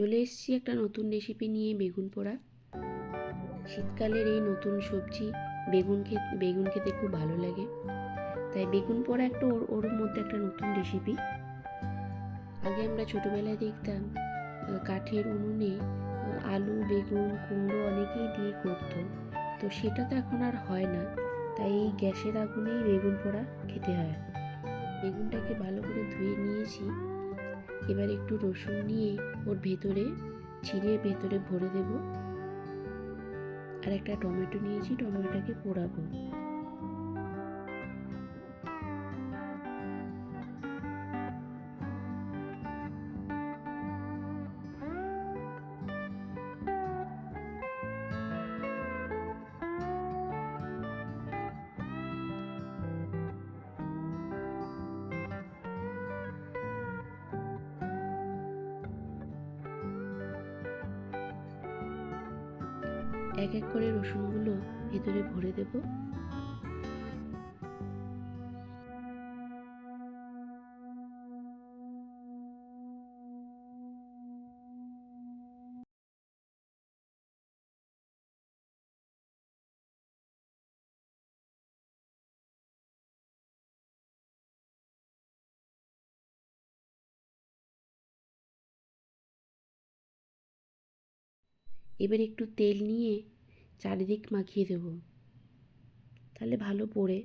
চলে এসেছি একটা নতুন রেসিপি নিয়ে বেগুন পোড়া। শীতকালের এই নতুন সবজি বেগুন খেতে বেগুন খেতে খুব ভালো লাগে। তাই বেগুন পোড়া একটা ওর ওর মধ্যে একটা নতুন রেসিপি আগে আমরা ছোটোবেলায় দেখতাম কাঠের উনুনে আলু, বেগুন, কুমড়ো অনেকেই দিয়ে করতো। তো সেটা তো এখন আর হয় না। তাই এই গ্যাসের আগুনেই বেগুন পোড়া খেতে হয়। বেগুনটাকে ভালো করে ধুয়ে নিয়েছি। এবার একটু রসুন নিয়ে ওর ভেতরে ছিঁড়ে ভেতরে ভরে দেব। আর একটা টমেটো নিয়েছি, টমেটোটাকে পোড়াবো। এক এক করে রসুনগুলো ভেতরে ভরে দেব। এবার একটু তেল নিয়ে চারিদিক মাখিয়ে দেব। তাহলে ভালো পড়ে।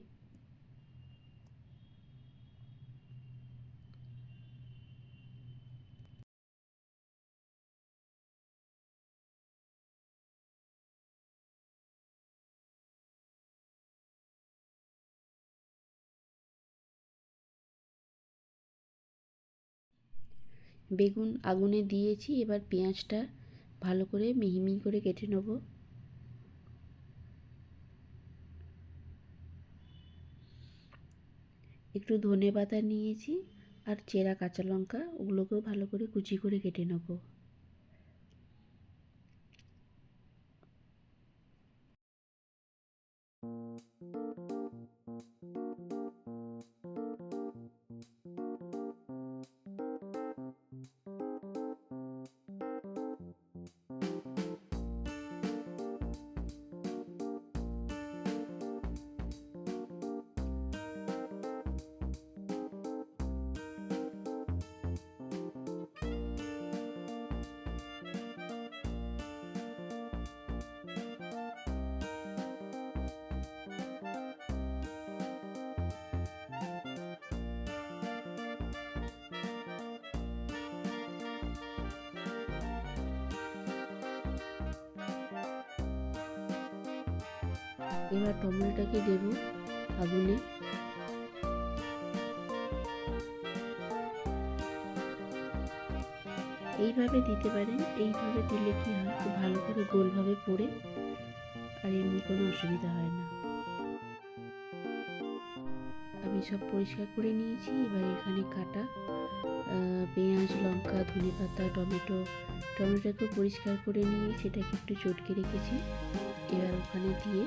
বেগুন আগুনে দিয়েছি, এবার পেঁয়াজটা ভালো করে মিহি মিহি করে কেটে নেব। একটু ধনে পাতা নিয়েছি আর চেরা কাঁচা লঙ্কা, ওগুলোকেও ভালো করে কুচি করে কেটে নেব। এবার টমেটোটাকে দেব আগুনে। এইভাবে দিতে পারেন, এইভাবে দিলে কি হয়, খুব ভালো করে গোলভাবে পড়ে আর এমনি কোনো অসুবিধা হয় না। আমি সব পরিষ্কার করে নিয়েছি, এবার এখানে কাটা পেঁয়াজ, লঙ্কা ধনে পাতা টমেটো টমেটোটাকে পরিষ্কার করে নিয়ে সেটাকে একটু চটকে রেখেছি। এবার ওখানে দিয়ে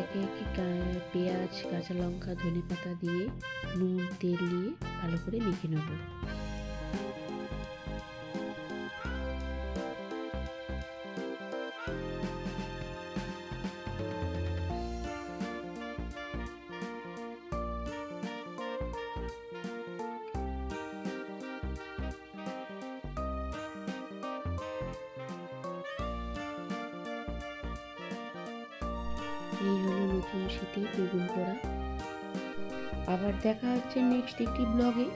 একে একে পেঁয়াজ, কাঁচা লঙ্কা ধনে পাতা দিয়ে নুন, তেল দিয়ে ভালো করে মেখে নেব। এই হলো নতুন শীতে বেগুন পোড়া আবার দেখা হচ্ছে নেক্সট একটি ব্লগে